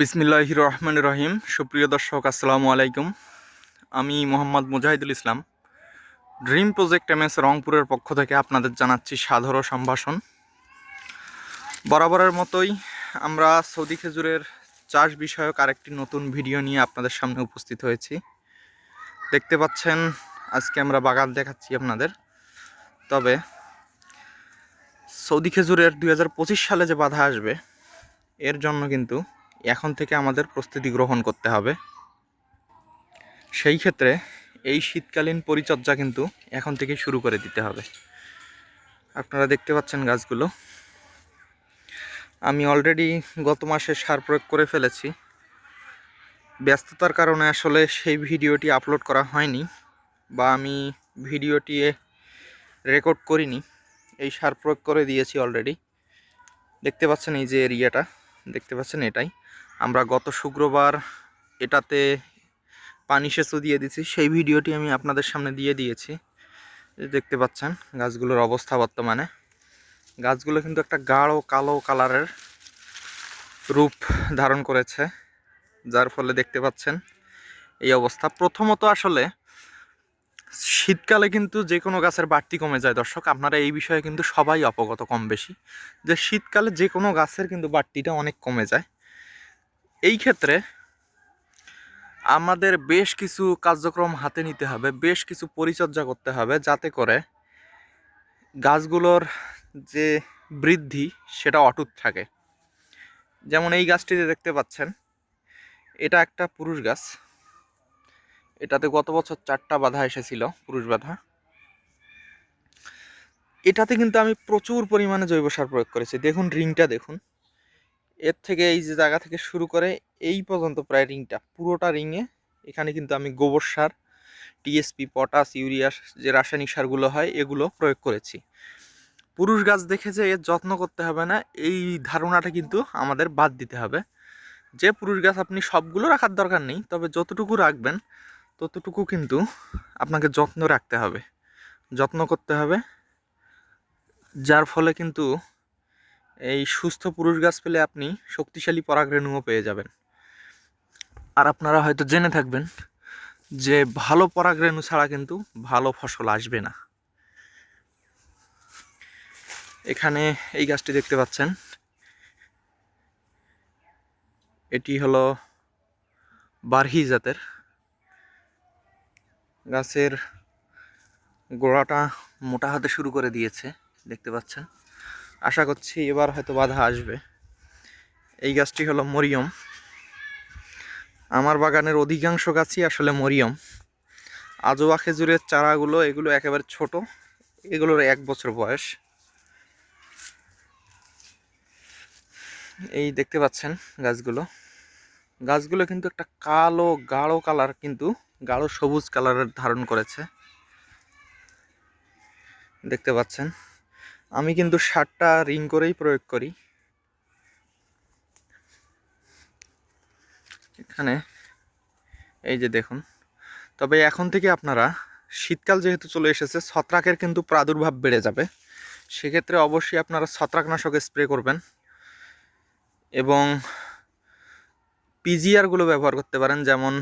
বিসমিল্লাহ রহমান রহিম। সুপ্রিয় দর্শক, আসসালামু আলাইকুম। আমি Mohammad Mujahidul Islam. Dream project M S রংপুরের পক্ষ থেকে আপনাদের জানাচ্ছি সাধারণ সম্ভাষণ। বরাবরের মতোই আমরা সৌদি খেজুরের চাষ বিষয়ক আরেকটি নতুন ভিডিও নিয়ে আপনাদের সামনে উপস্থিত হয়েছি। দেখতে পাচ্ছেন, আজকে আমরা বাগান দেখাচ্ছি আপনাদের। তবে সৌদি খেজুরের দু হাজার পঁচিশ সালে যে বাধা আসবে, এর জন্য কিন্তু এখন থেকে আমাদের প্রস্তুতি গ্রহণ করতে হবে। সেই ক্ষেত্রে এই শীতকালীন পরিচর্যা কিন্তু এখন থেকে শুরু করে দিতে হবে। আপনারা দেখতে পাচ্ছেন গাছগুলো। আমি অলরেডি গত মাসে সার প্রয়োগ করে ফেলেছি। ব্যস্ততার কারণে আসলে সেই ভিডিওটি আপলোড করা হয়নি বা আমি ভিডিওটি রেকর্ড করিনি। এই সার প্রয়োগ করে দিয়েছি অলরেডি দেখতে পাচ্ছেন এই যে এরিয়াটা দেখতে পাচ্ছেন এটাই। আমরা গত শুক্রবার এটাতে পানি সেচও দিয়ে দিয়েছি। সেই ভিডিওটি আমি আপনাদের সামনে দিয়ে দিয়েছি। দেখতে পাচ্ছেন গাছগুলোর অবস্থা বর্তমানে। গাছগুলো কিন্তু একটা গাঢ় কালো কালারের রূপ ধারণ করেছে, যার ফলে দেখতে পাচ্ছেন এই অবস্থা। প্রথমত আসলে শীতকালে কিন্তু যে কোনো গাছের বাড়তি কমে যায়। দর্শক, আপনারা এই বিষয়ে কিন্তু সবাই অবগত কম বেশি যে শীতকালে যে কোনো গাছের কিন্তু বাড়তিটা অনেক কমে যায়। এই ক্ষেত্রে আমাদের বেশ কিছু কার্যক্রম হাতে নিতে হবে, বেশ কিছু পরিচর্যা করতে হবে যাতে করে গাছগুলোর যে বৃদ্ধি সেটা অটুট থাকে। যেমন এই গাছটিতে দেখতে পাচ্ছেন, এটা একটা পুরুষ গাছ। এটাতে গত বছর চারটা বাধা এসেছিল, পুরুষ বাধা। এটাতে কিন্তু আমি প্রচুর পরিমাণে জৈব সার প্রয়োগ করেছি। দেখুন, রিংটা দেখুন। এর থেকে এই যে জায়গা থেকে শুরু করে এই পর্যন্ত প্রায় রিংটা, পুরোটা রিংয়ে এখানে কিন্তু আমি গোবর সার টিএসপি পটাশ ইউরিয়া যে রাসায়নিক সারগুলো হয়, এগুলো প্রয়োগ করেছি। পুরুষ গাছ দেখে যে এর যত্ন করতে হবে না, এই ধারণাটা কিন্তু আমাদের বাদ দিতে হবে। যে পুরুষ গাছ আপনি সবগুলো রাখার দরকার নেই, তবে যতটুকু রাখবেন, ততটুকু কিন্তু আপনাকে যত্ন রাখতে হবে। যত্ন করতে হবে, যার ফলে কিন্তু এই সুস্থ পুরুষ গাছ পেলে আপনি শক্তিশালী পরাগরেণুও পেয়ে যাবেন। আর আপনারা হয়তো জেনে থাকবেন যে ভালো পরাগরেণু ছাড়া কিন্তু ভালো ফসল আসবে না। এখানে এই গাছটি দেখতে পাচ্ছেন। এটি হলো বারহি জাতের। গাছের গোড়াটা মোটা হতে শুরু করে দিয়েছে, দেখতে পাচ্ছেন। আশা করছি এবার হয়তো বাধা আসবে। এই গাছটি হলো মরিয়ম। আমার বাগানের অধিকাংশ গাছই আসলে মরিয়ম। আজোয়া খেজুরের চারাগুলো, এগুলো একেবারে ছোট। এগুলোর এক বছর বয়স। এই দেখতে পাচ্ছেন গাছগুলো। গাছগুলো কিন্তু একটা কালো, গাঢ় কালার, কিন্তু গাঢ় সবুজ কালারের ধারণ করেছে। দেখতে পাচ্ছেন। আমি কিন্তু সারটা রিং করেই প্রয়োগ করি। এখানে, এই যে দেখুন। তবে এখন থেকে আপনারা, শীতকাল যেহেতু চলে এসেছে, ছত্রাকের কিন্তু প্রাদুর্ভাব বেড়ে যাবে। সেক্ষেত্রে অবশ্যই আপনারা ছত্রাকনাশক স্প্রে করবেন এবং পিজিআরগুলো ব্যবহার করতে পারেন, যেমন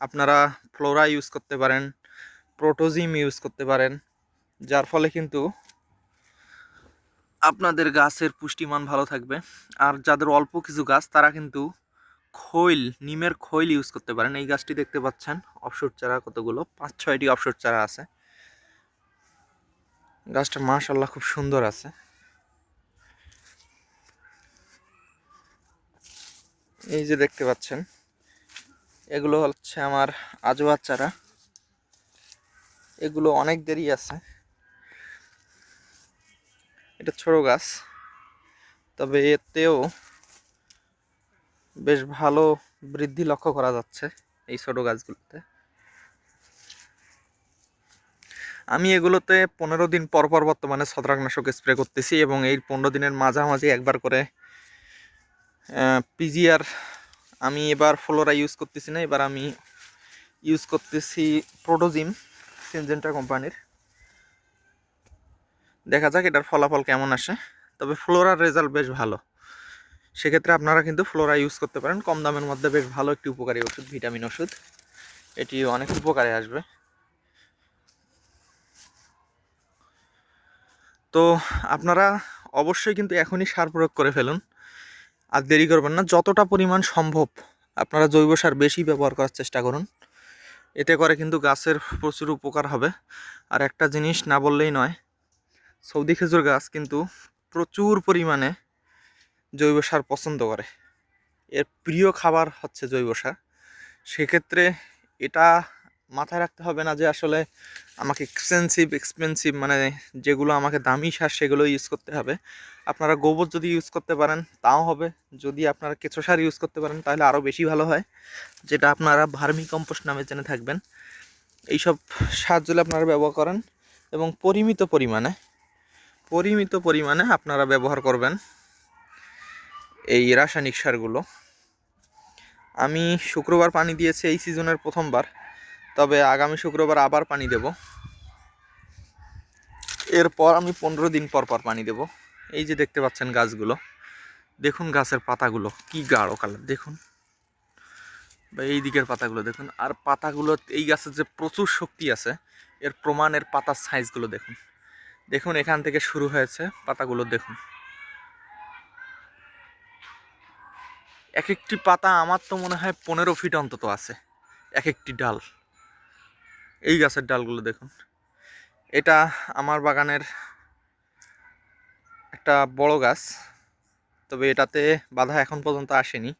আপনারা ফ্লোরা ইউজ করতে পারেন, প্রোটোজিম ইউজ করতে পারেন, যার ফলে কিন্তু আপনাদের গাছের পুষ্টিমান ভালো থাকবে। আর যাদের অল্প কিছু গাছ, তারা কিন্তু খৈল, নিমের খৈল ইউজ করতে পারেন। এই গাছটি দেখতে পাচ্ছেন অফসর চারা কতগুলো? পাঁচ, ছয়টি অফসর চারা আছে। গাছটা মাশাল্লাহ খুব সুন্দর আছে। এই যে দেখতে পাচ্ছেন, এগুলো হচ্ছে আমার আজোয়ার চারা। এগুলো অনেক দেরি আছে। এটা ছোট গাছ। তবে এতেও বেশ ভালো বৃদ্ধি লক্ষ্য করা যাচ্ছে এই ছোট গাছগুলোতে। আমি এগুলোতে পনেরো দিন পর পর বর্তমানে ছত্রাকনাশক স্প্রে করতেছি এবং এই পনেরো দিনের মাঝামাঝি একবার করে পিজিআর আমি এবার ফ্লোরা ইউজ করতেছি না, এবার আমি ইউজ করতেছি প্রোটোজিম সিনজেন্টা কোম্পানির। দেখা যাক এটার ফলাফল কেমন আসে। তবে ফ্লোরার রেজাল্ট বেশ ভালো। সেক্ষেত্রে আপনারা কিন্তু ফ্লোরা ইউজ করতে পারেন। কম দামের মধ্যে বেশ ভালো একটি উপকারী ওষুধ, ভিটামিন ওষুধ। এটি অনেক উপকারে আসবে। তো আপনারা অবশ্যই কিন্তু এখনই সার প্রয়োগ করে ফেলুন। আর দেরি করবেন না, যতটা পরিমাণ সম্ভব আপনারা জৈব সার বেশি ব্যবহার করার চেষ্টা করুন। এতে করে কিন্তু গাছের প্রচুর উপকার হবে। আর একটা জিনিস না বললেই নয় সৌদি খেজুর গাছ কিন্তু প্রচুর পরিমাণে জৈব সার পছন্দ করে। এর প্রিয় খাবার হচ্ছে জৈব সার। সেক্ষেত্রে এটা মাথায় রাখতে হবে না যে আসলে আমাকে এক্সপেন্সিভ এক্সপেন্সিভ মানে যেগুলো আমাকে দামি সার সেগুলো ইউজ করতে হবে। আপনারা গোবর যদি ইউজ করতে পারেন, তাও হবে। যদি আপনারা কেঁচো সার ইউজ করতে পারেন, তাহলে আরও বেশি ভালো হয়। যেটা আপনারা ভার্মি কম্পোস্ট নামে জেনে থাকবেন। এইসব সার যদি আপনারা ব্যবহার করেন এবং পরিমিত পরিমাণে পরিমিত পরিমাণে আপনারা ব্যবহার করবেন এই রাসায়নিক সারগুলো। আমি শুক্রবার পানি দিয়েছি এই সিজনের প্রথমবার, তবে আগামী শুক্রবার আবার পানি দেব। এরপর আমি পনেরো দিন পর পর পানি দেব। এই যে দেখতে পাচ্ছেন গাছগুলো, দেখুন গাছের পাতাগুলো কি গাঢ় কালার, দেখুন। বা এই দিকের পাতাগুলো দেখুন, আর পাতাগুলো, এই গাছের যে প্রচুর শক্তি আছে, এর প্রমাণ এর পাতার সাইজগুলো দেখুন। দেখুন, এখান থেকে শুরু হয়েছে পাতাগুলো, দেখুন। এক একটি পাতা আমার তো মনে হয় পনেরো ফিট অন্তত আছে এক একটি ডাল। এই গাছের ডালগুলো দেখুন। এটা আমার বাগানের একটা বড় গাছ, তবে এটাতে বাধা এখন পর্যন্ত আসেনি।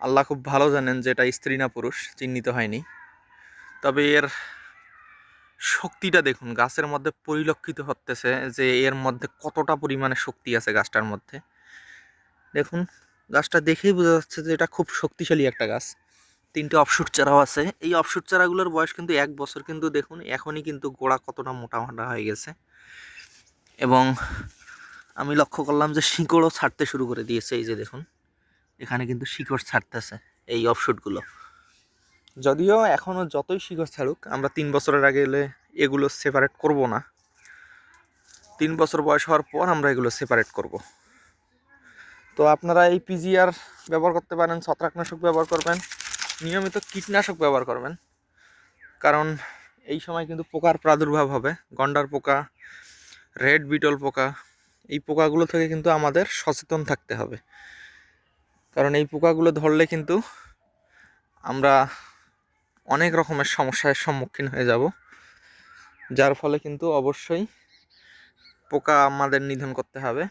আল্লাহ খুব ভালো জানেন যে এটা স্ত্রী না পুরুষ, চিহ্নিত হয়নি। তবে এর শক্তিটা দেখুন, গাছের মধ্যে পরিলক্ষিত হতেছে যে এর মধ্যে কতটা পরিমাণে শক্তি আছে গাছটার মধ্যে। দেখুন, গাছটা দেখেই বোঝা যাচ্ছে যে এটা খুব শক্তিশালী একটা গাছ। তিনটে অফশুট চারাও আছে। এই অফশুট চারাগুলোর বয়স কিন্তু এক বছর, কিন্তু দেখুন, এখনই কিন্তু গোড়া কতটা মোটা মোটা হয়ে গেছে। এবং আমি লক্ষ্য করলাম যে শিকড়ও ছাড়তে শুরু করে দিয়েছে, এই যে দেখুন, এখানে কিন্তু শিকড় ছাড়তেছে এই অফশুটগুলো যদিও এখনও যতই শিকড় ছাড়ুক, আমরা তিন বছরের আগে এলে এগুলো সেপারেট করব না। তিন বছর বয়স হওয়ার পর আমরা এগুলো সেপারেট করব। তো আপনারা এই পিজিআর ব্যবহার করতে পারেন, ছত্রাকনাশক ব্যবহার করবেন, নিয়মিত কীটনাশক ব্যবহার করবেন। কারণ এই সময় কিন্তু পোকার প্রাদুর্ভাব হবে, গন্ডার পোকা, রেড বিটল পোকা, এই পোকাগুলো থেকে কিন্তু আমাদের সচেতন থাকতে হবে। কারণ এই পোকাগুলো ধরলে কিন্তু আমরা অনেক রকমের সমস্যার সম্মুখীন হয়ে যাব। যার ফলে কিন্তু অবশ্যই পোকা আমাদের নিধন করতে হবে।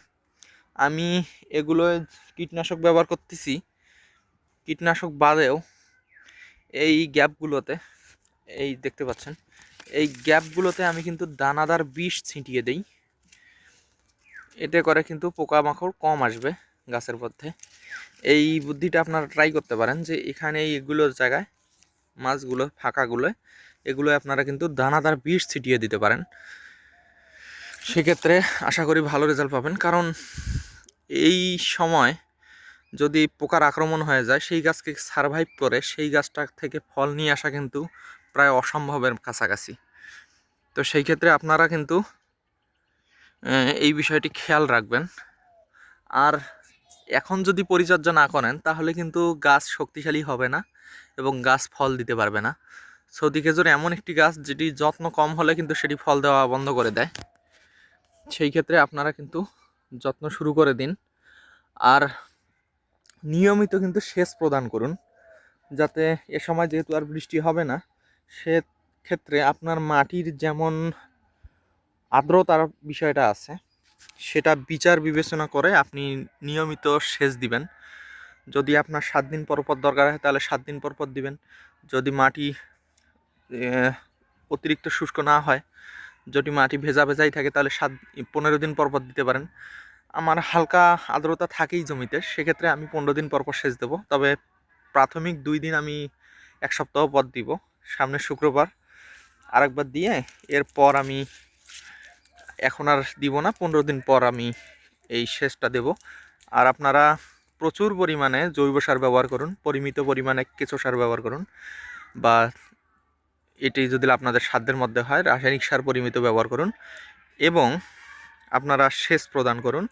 আমি এগুলো কীটনাশক ব্যবহার করতেছি। কীটনাশক বাদেও এই গ্যাপগুলোতে, এই দেখতে পাচ্ছেন, এই গ্যাপগুলোতে আমি কিন্তু দানাদার বিষ ছিটিয়ে দেই। এতে করে কিন্তু পোকামাকড় কম আসবে গাছের মধ্যে। এই বুদ্ধিটা আপনারা ট্রাই করতে পারেন যে এখানে এইগুলোর জায়গায় মাছগুলো, ফাঁকাগুলো, এগুলো আপনারা কিন্তু দানাদার বিষ ছিটিয়ে দিতে পারেন। সেক্ষেত্রে আশা করি ভালো রেজাল্ট পাবেন। কারণ এই সময় যদি পোকার আক্রমণ হয়ে যায়, সেই গাছকে সারভাইভ করে, সেই গাছটা থেকে ফল নিয়ে আসা কিন্তু প্রায় অসম্ভবের কাছাকাছি। তো সেই ক্ষেত্রে আপনারা কিন্তু এই বিষয়টি খেয়াল রাখবেন। আর এখন যদি পরিচর্যা না করেন, তাহলে কিন্তু গাছ শক্তিশালী হবে না। এবং গাছ ফল দিতে পারবে না। সৌদি খেজুর এমন একটি গাছ যেটি যত্ন কম হলে কিন্তু সেটি ফল দেওয়া বন্ধ করে দেয়। সেই ক্ষেত্রে আপনারা কিন্তু যত্ন শুরু করে দিন। আর নিয়মিত কিন্তু সেচ প্রদান করুন। যাতে এ সময় যেহেতু আর বৃষ্টি হবে না, সে ক্ষেত্রে আপনার মাটির যেমন আর্দ্রতার বিষয়টা আছে, সেটা বিচার বিবেচনা করে আপনি নিয়মিত সেচ দিবেন। যদি আপনার সাত দিন পর পর দরকার হয়, তাহলে সাত দিন পর পর দিবেন। যদি মাটি অতিরিক্ত শুষ্ক না হয়, যদি মাটি ভেজা ভেজাই থাকে, তাহলে সাত, পনেরো দিন পর পর দিতে পারেন। আমার হালকা আর্দ্রতা থাকেই জমিতে, সেক্ষেত্রে আমি পনেরো দিন পর পর সেচ দেবো। তবে প্রাথমিক দুই দিন আমি এক সপ্তাহ পর দিব সামনের শুক্রবার। আরেকবার দিয়ে এরপর আমি এখন আর দিব না, পনেরো দিন পর আমি এই সেচটা দেব। আর আপনারা প্রচুর পরিমাণে জৈব সার ব্যবহার করুন, পরিমিত পরিমাণে কেঁচো সার ব্যবহার করুন বা এটি যদি আপনাদের সাধ্যের মধ্যে হয়, রাসায়নিক সার পরিমিত ব্যবহার করুন এবং আপনারা সেচ প্রদান করুন।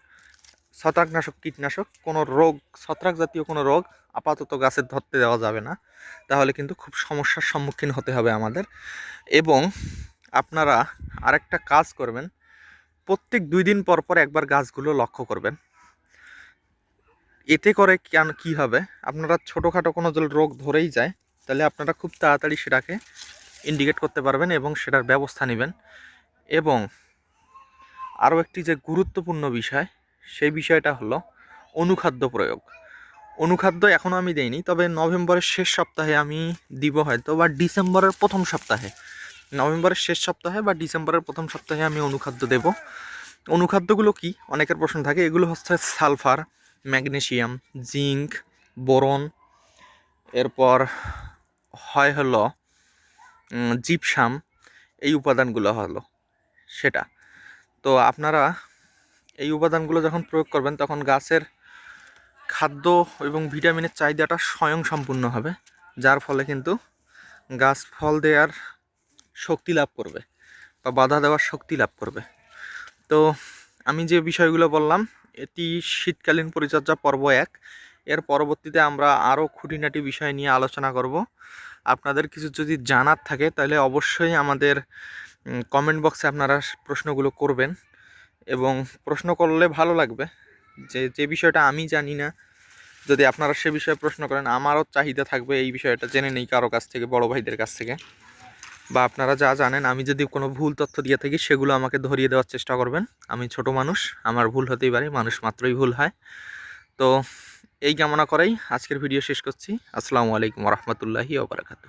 ছত্রাকনাশক, কীটনাশক, কোনো রোগ, ছত্রাক জাতীয় কোনো রোগ আপাতত গাছের ধরতে দেওয়া যাবে না। তাহলে কিন্তু খুব সমস্যার সম্মুখীন হতে হবে আমাদের এবং আপনারা আরেকটা কাজ করবেন, প্রত্যেক দুই দিন পর পর একবার গাছগুলো লক্ষ্য করবেন। এতে করে কেন, কী হবে? আপনারা ছোটোখাটো কোনো রোগ ধরেই যায়, তাহলে আপনারা খুব তাড়াতাড়ি সেটাকে ইন্ডিকেট করতে পারবেন এবং সেটার ব্যবস্থা নেবেন। এবং আরও একটি যে গুরুত্বপূর্ণ বিষয়, সেই বিষয়টা হলো অনুখাদ্য প্রয়োগ। অনুখাদ্য এখনও আমি দেইনি, তবে নভেম্বরের শেষ সপ্তাহে আমি দিব হয়তো, বা ডিসেম্বরের প্রথম সপ্তাহে। নভেম্বরের শেষ সপ্তাহে বা ডিসেম্বরের প্রথম সপ্তাহে আমি অনুখাদ্য দেব। অনুখাদ্যগুলো কি? অনেকের প্রশ্ন থাকে, এগুলো হচ্ছে সালফার ম্যাগনেসিয়াম জিঙ্ক, বোরন। এরপর হয় হলো জিপসাম। এই উপাদানগুলো হলো সেটা। তো আপনারা এই উপাদানগুলো যখন প্রয়োগ করবেন, তখন গাছের খাদ্য এবং ভিটামিনের চাহিদাটা স্বয়ং সম্পূর্ণ হবে, যার ফলে কিন্তু গাছ ফল দেওয়ার শক্তি লাভ করবে বা বাধা দেওয়ার শক্তি লাভ করবে। তো আমি যে বিষয়গুলো বললাম এটি শীতকালীন পরিচর্যা পর্ব এক। এর পরবর্তীতে আমরা আরও খুঁটিনাটি বিষয় নিয়ে আলোচনা করব। আপনাদের কিছু যদি জানার থাকে, তাহলে অবশ্যই আমাদের কমেন্ট বক্সে আপনারা প্রশ্নগুলো করবেন এবং প্রশ্ন করলে ভালো লাগবে। যে যে বিষয়টা আমি জানি না, যদি আপনারা সে বিষয়ে প্রশ্ন করেন, আমারও চাহিদা থাকবে এই বিষয়টা জেনে নেই কারও কাছ থেকে, বড় ভাইদের কাছ থেকে। বা আপনারা যা জানেন, আমি যদি কোনো ভুল তথ্য দিয়ে থাকি, সেগুলো আমাকে ধরিয়ে দেওয়ার চেষ্টা করবেন। আমি ছোট মানুষ, আমার ভুল হতেই পারে, মানুষ মাত্রই ভুল হয়। তো এই কামনা করেই আজকের ভিডিও শেষ করছি। আসসালামু আলাইকুম রহমতুল্লাহি ওবরাকাতু